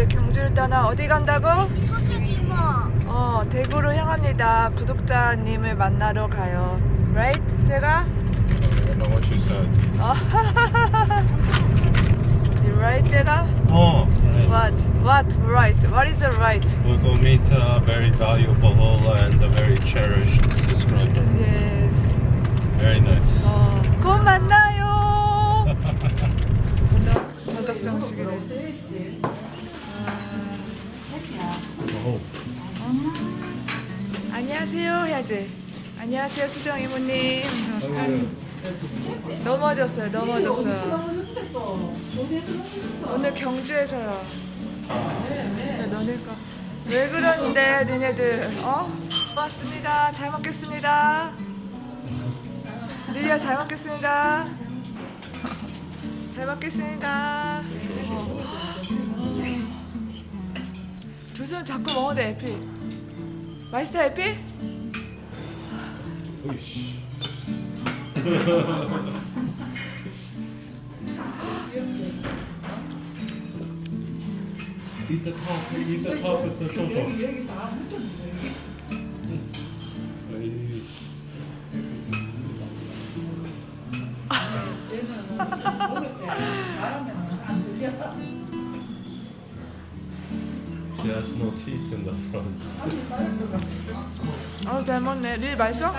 이제 경주를 떠나 어디 간다고? 선생님 어, 대구로 향합니다. 구독자님을 만나러 가요. Right? 제가? I don't know what you said. 어. You right, 제가? Oh, right. What? What right? What is the right? We'll go meet a very valuable and a very cherished subscriber. Yes. Very nice. 어, 곧 만나요. 바닥, 바닥 정식이네. 안녕하세요 해야지. 안녕하세요 수정 이모님. 넘어졌어요. 넘어졌어요. 오늘 경주에서요. 야, 너네가 왜 그러는데 니네들 어? 고맙습니다. 잘 먹겠습니다. 리리야 잘 먹겠습니다. 잘 먹겠습니다. 잡고 먹어도 돼 에피. 맛있어 에피? Eat the top with the shosho. She 어, 잘 먹네. 릴 맛있어?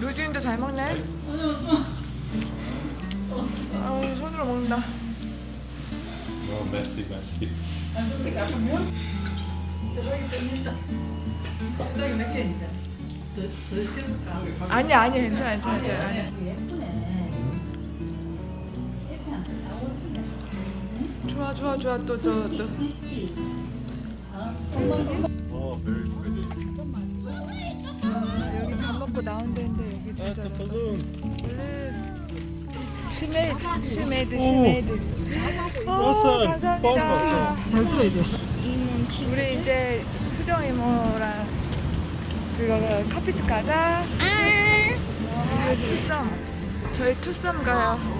루진도 잘 먹네. 어, 손으로 먹는다. No, messy, messy. 아니 아니 괜찮아 괜찮아 괜찮아. 좋아 좋아 좋아 또 저 또. Very pretty. 아, 여기 밥 먹고 나온 데인데 여기 진짜. Balloon. 시메이드 시메이드 시메이드. 어, 감사합니다. 있는 친구 우리 이제 수정 이모랑 그거 커피집 가자. 아, 투썸. 저희 투썸 가요.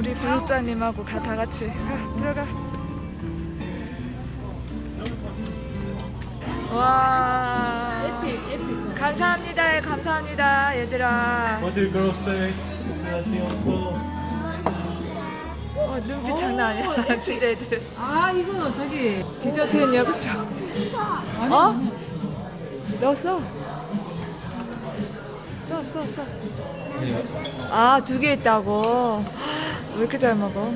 우리 구독자님하고 가, 다 같이 가 들어가. 와. 감사합니다. 감사합니다. 얘들아. What do girls say? 안녕하세요. 어, 눈빛 장난 아니야. 진짜 애들. 아 이거 저기 디저트는요, 그쵸? 어? 너 써. 써, 써, 써. 아, 두 개 있다고. 왜 이렇게 잘 먹어? ING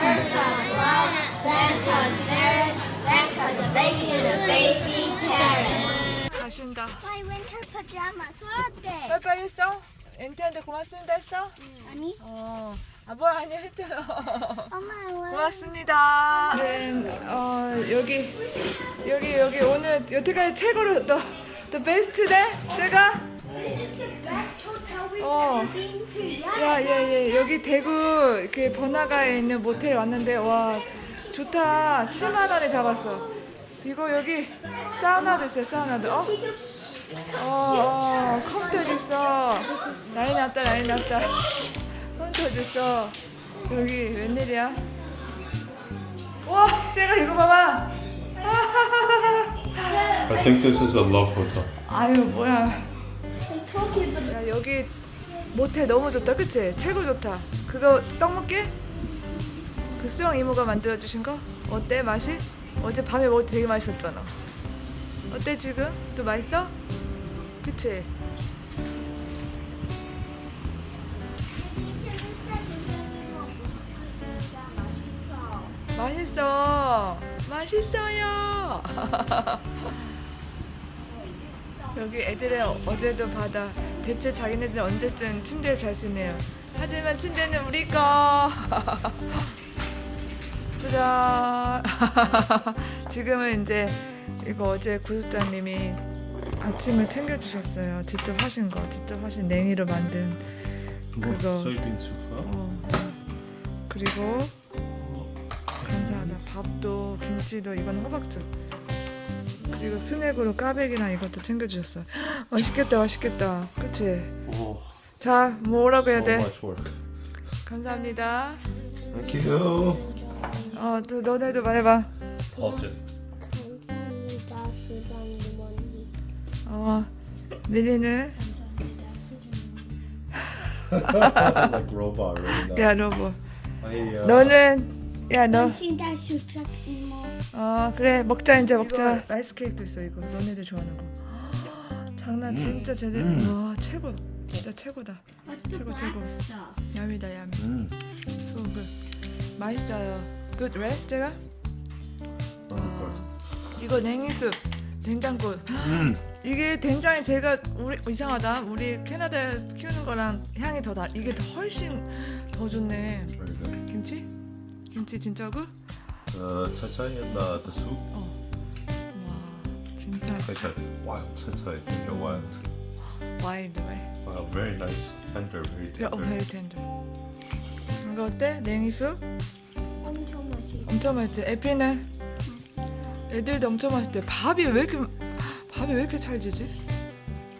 First comes love, then comes marriage, then comes a baby and a baby carrot 가신다. My winter pajamas 어때? 빠이빠이 했어? 엔트한테 고맙습니다 했어? 아니 어. 아, 뭐 아니야 했잖아. 엄마? 고맙습니다. 어, 여기, 여기, 여기 오늘 여태까지 최고로 또, 또 베스트네? 제가? 어. 야, 예, 예. 여기 대구 이렇게 번화가에 있는 모텔 왔는데 와 좋다. 7만 원에 잡았어. 이거 여기 사우나도 있어요. 사우나도. 어? 어, 어 컴퓨터 있어. 난리 났다, 난리 났다. 컴퓨터 있어. 여기 웬일이야? 와, 제가 이거 봐봐. I think this is a love hotel. 아유, 뭐야. 야 여기 모텔 너무 좋다 그치? 최고 좋다 그거 떡 먹게? 그 수영 이모가 만들어주신 거? 어때 맛이? 어제 밤에 먹을 때 되게 맛있었잖아 어때 지금? 또 맛있어? 그치? 맛있어 맛있어요 여기 애들의 어제도 바다. 대체 자기네들 언제쯤 침대에 잘 수 있네요. 하지만 침대는 우리 거. 짜잔. 지금은 이제 이거 어제 구독자님이 아침을 챙겨주셨어요. 직접 하신 거, 직접 하신 냉이로 만든 그거. soup, huh? 어. 그리고 감사하다. 밥도 김치도 이건 호박죽. 그리고 스낵으로 까백이랑 이것도 챙겨주셨어. 맛있겠다, 맛있겠다. 그치? 자 뭐라고 해야 돼? 감사합니다. Thank you. 어, 또 너네도 말해봐. 감사합니다, 수장님. 어, 릴리는 like robot right now. 야 로보. I, uh, 너는 야 너. 감사합니다, 수장님. 어 그래 먹자 이제 먹자. 라이스 케이크도 있어 이거. 너네들 좋아하는 거. 장난 진짜 제대로. 와 최고. 진짜 최고다. 최고 최고. 야미다 야미. Mm. 소그 맛있어요. 굿 왜? 제가 Wonderful. 이거 냉이수 된장국. Mm. 이게 된장이 제가 우리 이상하다. 우리 캐나다에 키우는 거랑 향이 더 다. 이게 더 훨씬 더 좋네. Good. 김치? 김치 진짜 굿? Uh, chai and uh, the soup. 와 진짜 said wild chai ginger wild. 와일드 왜? Wow, very nice, tender, very 야, 어, tender. 베리 텐더. 이거 어때? 냉이수? 엄청 맛있어. 엄청 맛있지. 에피는 애들도 엄청 맛있대. 밥이 왜 이렇게 밥이 왜 이렇게 찰지지?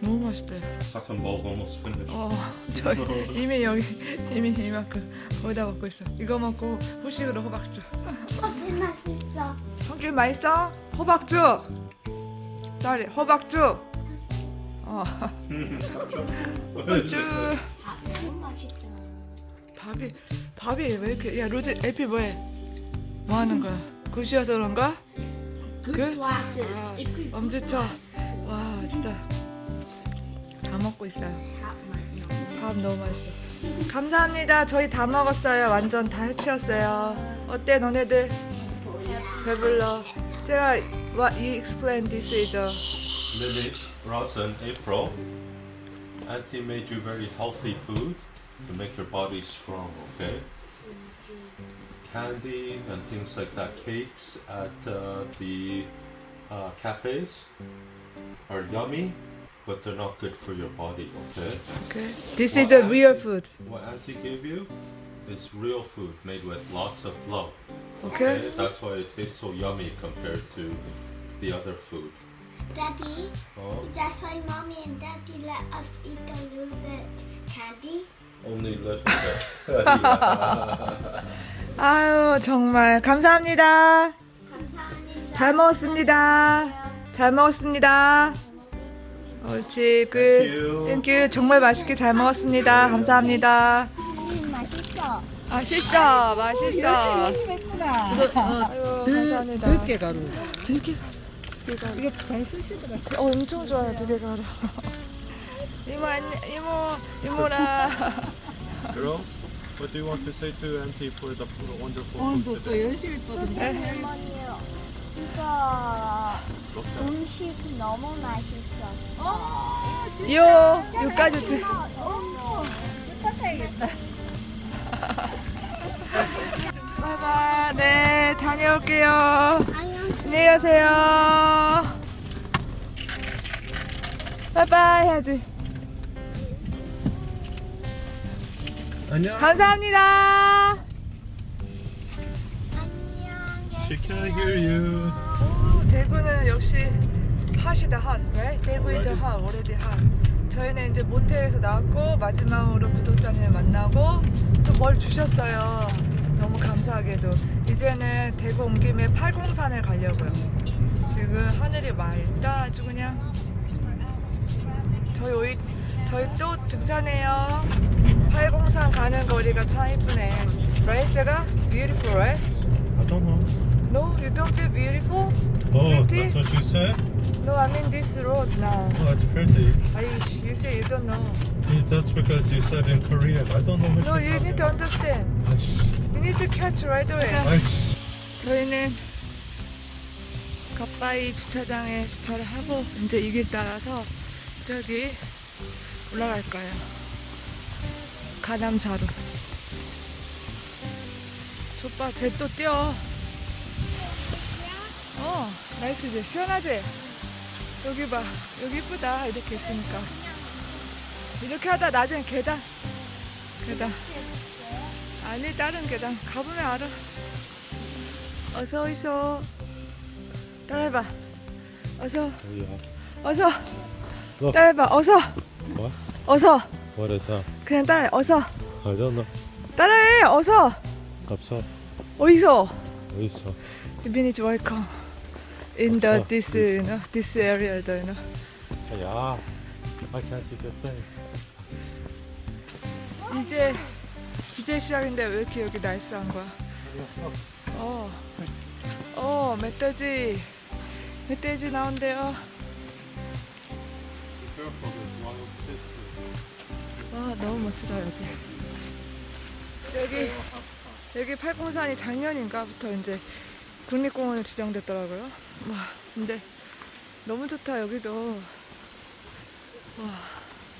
너무 맛있대. Second bowl almost finished. 어, 저 이미 여기 이미 이만큼 거의 다 먹고 있어. 이거 먹고 후식으로 호박죽. 커피 맛있어. 성길 맛있어? 호박죽. 딸이 호박죽. 어, 호박죽. 너무 맛있다. 밥이 밥이 왜 이렇게 야 로즈 에피 뭐해? 뭐 하는 거야? 굿이어서 그런가? 굿? 아, 엄지쳐. 와 진짜 다 먹고 있어요. 밥 너무 맛있어. 감사합니다. 저희 다 먹었어요. 완전 다 해치웠어요. 어때 너네들? 배불러. 제가 what you explain this is a Lily, Ross, and April, Auntie made you very healthy food to make your body strong, okay? Candy and things like that, cakes at uh, the uh, cafes are yummy, but they're not good for your body, okay? okay. This is a real food. What Auntie gave you is real food made with lots of love. Okay? That's why it tastes so yummy compared to the other food. Daddy, Oh, that's why mommy and daddy let us eat a little bit candy. only little bit. Yeah. 아유 정말 감사합니다. 감사합니다. 잘 먹었습니다. 잘 먹었습니다. 옳지 그. 땡큐 정말 맛있게 잘 먹었습니다. 감사합니다. 음, 맛있어. 맛있어 맛있어. 했구나. 아유 감사합니다. 들깨 가루. 들깨. 이게 잘 쓰시더라. 어 엄청 좋아요 들깨 가루. 이모 안녕 이모 이모라. Girls, what do you want to say to Auntie for the food, wonderful 오늘 food today? 열심히 또 할머니요. 이거 음식 너무 맛있었어. 요 요까지 드. 바이바이 네 다녀올게요. 안녕. 안녕히 가세요. 바이바이 해야지. 안녕. 감사합니다. She can't hear you. 오, 대구는 역시 핫이다 핫. right? 대구 is hot, already hot. 저희는 이제 모텔에서 나왔고 마지막으로 구독자님을 만나고 또 뭘 주셨어요. 너무 감사하게도 이제는 대구 온 김에 팔공산을 가려고요. 지금 하늘이 맑다 아주 그냥. 저희 오이 저희 또 등산해요. 팔공산 가는 거리가 참 이쁘네. right? 제가 beautiful, right? I don't know. No, you don't feel beautiful? Oh, Pretty? that's what you said? No, I'm in this road now. Oh, it's pretty. Aish, you say you don't know. Yeah, That's because you said in Korean. I don't know what No, you're you need to talking understand. about. Aish. You need to catch right away. Aish. 저희는 갓바이 주차장에 주차를 하고 이제 이 길 따라서 저기 올라갈 거예요. 가남사로. 족봐, 쟤또 뛰어. 어, 나이스지? 시원하지? 여기 봐. 여기 이쁘다. 이렇게 있으니까. 이렇게 하다 나중에 계단. 계단. 아니, 다른 계단. 가보면 알아. 어서 오이소. 따라해봐. 어서, yeah. 어서. Look. 따라해봐. 어서, What? 어서. What is? 그냥 따라해. 어서. I don't know. 따라해. 어서. 갑사 어디서? 어디 있어? Village welcome in the this you know, this area you know. 야, I can't see the thing. 이제 이제 시작인데 왜 이렇게 여기 날씨한 거야? 어, 어 멧돼지 멧돼지 나온대요. 와 너무 멋지다 여기. 여기 여기 팔공산이 작년인가부터 이제 국립공원에 지정됐더라고요. 와 근데 너무 좋다 여기도. 와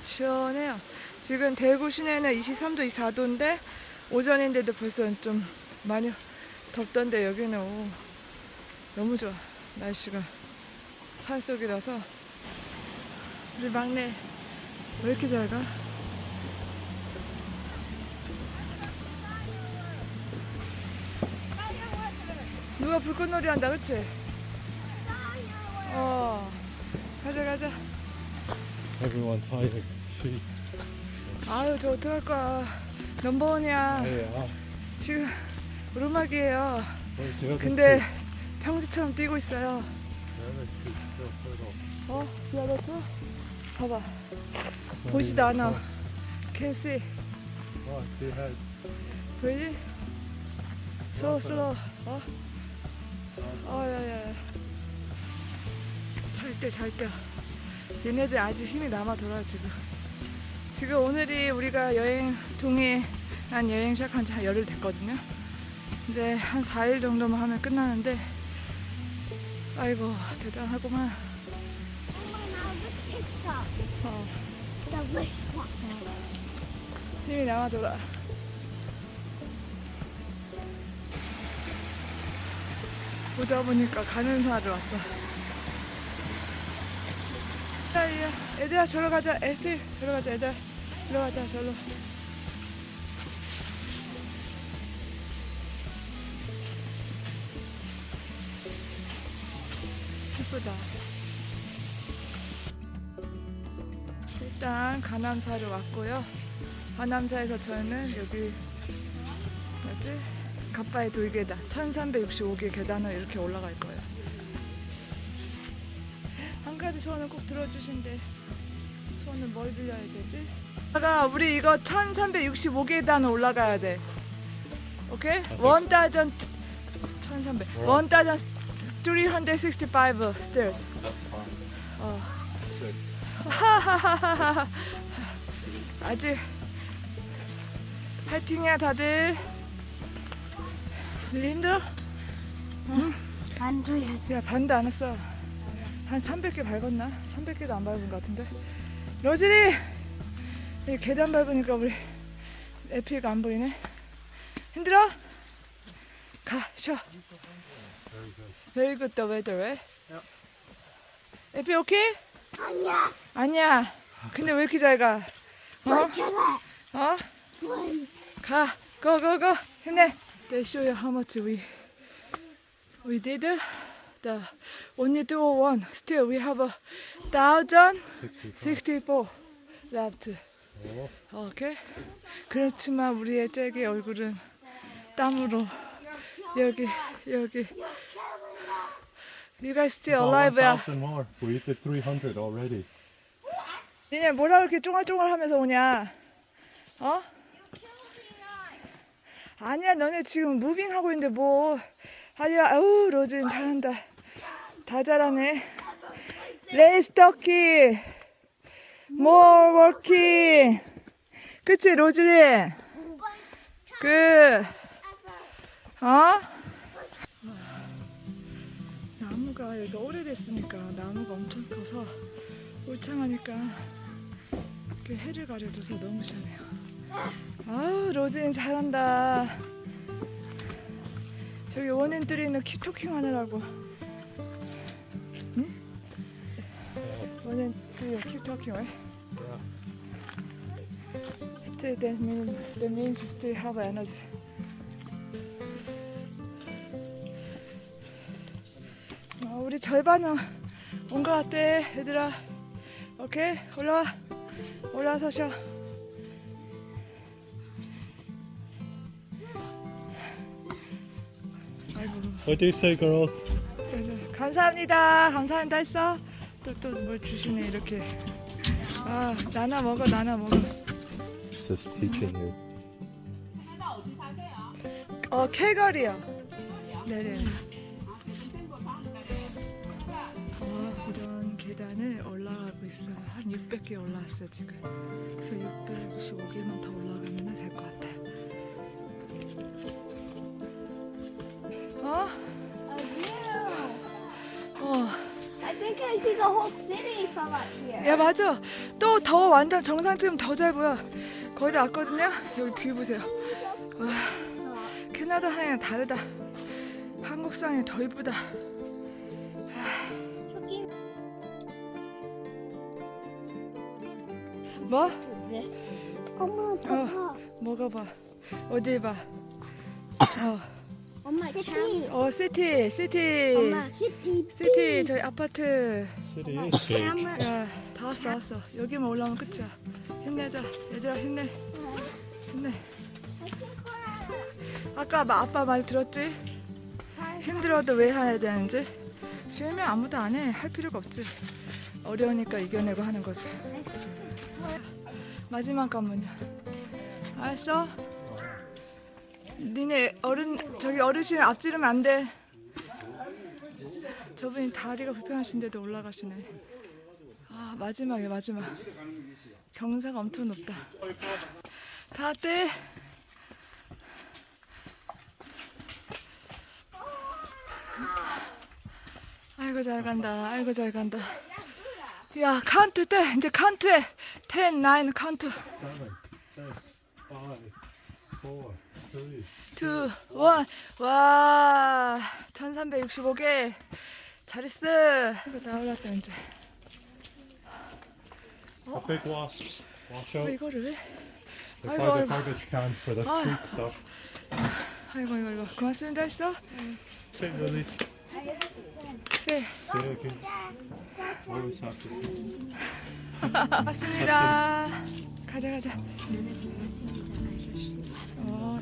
시원해요. 지금 대구 시내는 23도, 24도인데 오전인데도 벌써 좀 많이 덥던데 여기는 오, 너무 좋아 날씨가 산속이라서 우리 막내 왜 이렇게 잘 가? 누가 불꽃놀이 한다 그치? 어 가자 가자 Everyone tired. She. 아유 저 어떡할 거야 넘버원이야 야. 지금 오르막이에요 제가 근데 평지처럼 뛰고 있어요 어? 야너죠 봐봐 보지도 않아 Can see 와, she had. really? slow slow 어? 어 야야야 잘때 잘때. 얘네들 아직 힘이 남아 돌아 지금. 지금 오늘이 우리가 여행 동해안 여행 시작한 지 한 열흘 됐거든요. 이제 한 4일 정도만 하면 끝나는데 아이고 대단하구만. 어, 힘이 남아 돌아 보다 보니까 가는 사를 왔다. 야, 야, 애들아 저러 가자. 에피 저러 가자 애들. 일로 가자 저로. 예쁘다. 일단 가남사를 왔고요. 가남사에서 저희는 여기 갑바의 돌계단 1365개 계단을 이렇게 올라갈 거예요. 한 가지 소원을 꼭 들어주신대 소원을 뭘 들려야 되지? 아가 우리 이거 1365계단 올라가야 돼. 오케이? 1000 1300 1365 stairs. 어. 하하하하 아직 파이팅이야 다들 릴리 힘들어? 반도야. 야 반도 안 했어 한 300개 밟았나? 300개도 안 밟은 것 같은데 로즈리 이 계단 밟으니까 우리 에피가 안 보이네 힘들어? 가 쉬어 Very good the weather right? 에피 오케이? 아니야. 아니야 근데 왜 이렇게 잘 가? 어? 어? 가, go, go, go. 힘내. They show you how much we we did. The only do one. Still, we have a thousand 65. sixty-four left. Okay. 그렇지만 우리의 잭의 얼굴은 땀으로 여기 여기. You guys still alive야. 1000 more. We did 300 already. 니네 뭐라 그렇게 쫑알쫑알하면서 오냐? 어? 아니야 너네 지금 무빙 하고 있는데 뭐. 아니야 아우 로즈는 잘한다. 다 잘하네. 레이스 터키 more working. 그치 로즈리 그 어? 나무가 여기가 오래됐으니까 나무가 엄청 커서 울창하니까 이렇게 해를 가려줘서 너무 시원해요. 아우 로즈는 잘한다. 저기 원앤들이는 킵토킹 하느라고. 응? 원앤들이 왜? Still that mean that means still have energy. 어, 우리 절반은 온 것 같대 얘들아. 오케이 올라와 올라와서 쉬어. What do you say, girls? 감사합니다. 감사합니다 했어. 또 또 뭘 주시네 이렇게. 아 나나 먹어 나나 먹어. Just teaching you. 어 캐거리요. 네네. 어, 이런 계단을 올라가고 있어요. 한 600개 올라왔어요 지금. 그래서 655개만 더 올라가면 될 것 같아요. See the whole city from up here. 야 맞아. 또 더 완전 정상 찍으면 더잘 보여. 거의 다 왔거든요. 여기 뷰 보세요. 와, 캐나다 산이랑 다르다. 한국 산이 더 이쁘다. 저기 뭐? 엄마 봐봐. 뭐가 봐? 어디 봐? 어, 엄마 참. 어 시티, 시티, 엄마 시티. 시티 저희 아파트. 카메라. 야, 다 왔어, 다 왔어. 여기만 올라오면 끝이야. 힘내자, 얘들아 힘내, 힘내. 아까 마- 아빠 말 들었지? 힘들어도 왜 해야 되는지? 쉬면 아무도 안 해. 할 필요가 없지. 어려우니까 이겨내고 하는 거지. 마지막 관문이야. 알았어? 니네 어른 저기 어르신 앞지르면 안 돼. 저분이 다리가 불편하신데도 올라가시네. 아 마지막이야 마지막. 경사가 엄청 높다. 다 왔대. 아이고 잘 간다. 아이고 잘 간다. 야 카운트 때 이제 카운트해. 10, 9 카운트. 2, 1. 와 1365개. 잘했어. 이거 다 올랐다 이제. A big wasps. Watch 어, out. 이거를 왜? They're 아이고, 아이고. garbage can for the 아. street stuff. 아이고 이거 이거 고맙습니다 했어? Say, Lily. 세. Say again. Always have to say. 고맙습니다. 가자 가자.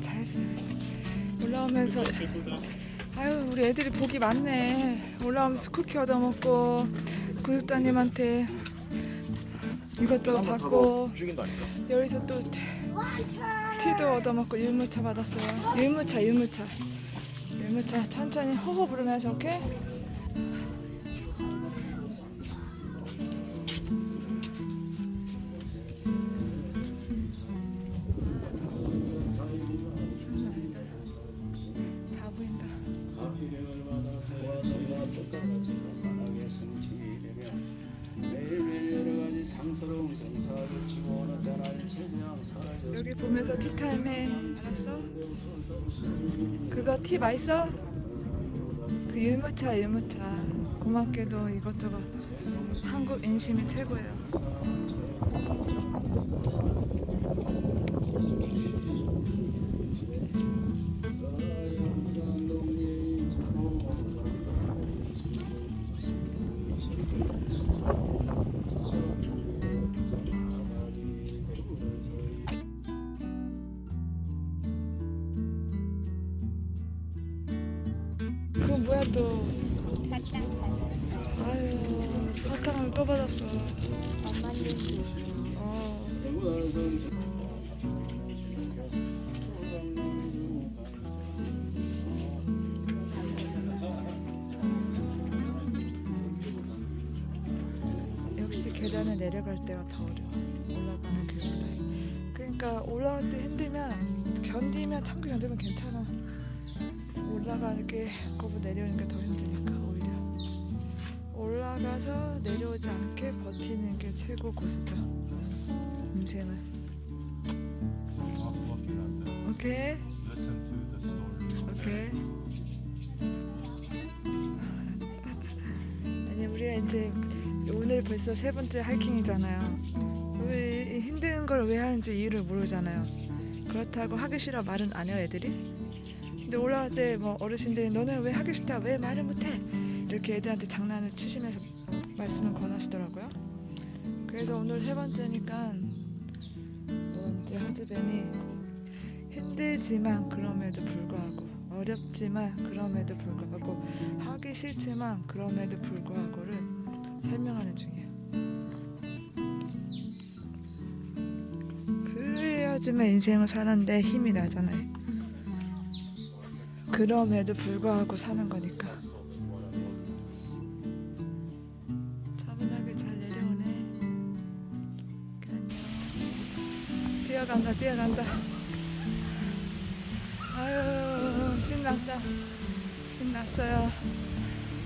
어 잘했어 잘했어. 올라오면서 아유 우리 애들이 복이 많네. 올라오면서 쿠키 얻어먹고 구육자님한테 이것저것 받고 여기서 또 티- 티도 얻어먹고 유무차 받았어요. 유무차 유무차 유무차 천천히 호호 부르면서 오케이. 그거 티 맛있어? 그 유무차 유무차. 고맙게도 이것저것 한국 인심이 최고예요. 그거 뭐야 또? 아유 사탕을 또 받았어. 어. 역시 계단을 내려갈 때가 더 어려워. 올라가는 길보다. 그러니까 올라갈 때 힘들면 견디면 참고 견디면 괜찮아. 올라가는 게 거보다 내려오는 게 더 힘드니까 오히려 올라가서 내려오지 않게 버티는 게 최고 고수죠. 인생은. 오케이. 오케이. 아니 우리가 이제 오늘 벌써 세 번째 하이킹이잖아요. 우리 힘든 걸 왜 하는지 이유를 모르잖아요. 그렇다고 하기 싫어 말은 안 해요 애들이. 근데 올라갈 때뭐 어르신들이 너는 왜 하기 싫다 왜 말을 못해 이렇게 애들한테 장난을 치시면서 말씀을 권하시더라고요. 그래서 오늘 세 번째니까 뭐 이제 하즈벤이 힘들지만 그럼에도 불구하고 어렵지만 그럼에도 불구하고 하기 싫지만 그럼에도 불구하고를 설명하는 중이에요. 그래야지만 인생을 사는데 힘이 나잖아요. 그럼에도 불구하고 사는 거니까. 차분하게 잘 내려오네. 뛰어간다, 뛰어간다. 아유, 신났다. 신났어요.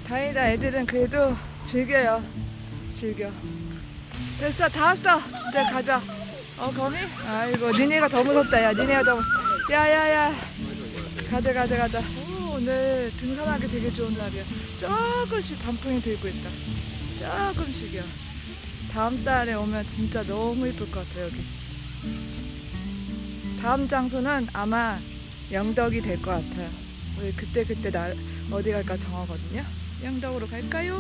다행이다, 애들은 그래도 즐겨요. 즐겨. 됐어, 다 왔어. 이제 가자. 어, 거미? 아이고, 니네가 더 무섭다, 야. 니네가 더. 무- 야, 야, 야. 가자, 가자, 가자. 오, 오늘 등산하기 되게 좋은 날이야. 조금씩 단풍이 들고 있다. 조금씩이요. 다음 달에 오면 진짜 너무 이쁠 것 같아요, 여기. 다음 장소는 아마 영덕이 될 것 같아요. 우리 그때 그때 날 어디 갈까 정하거든요. 영덕으로 갈까요?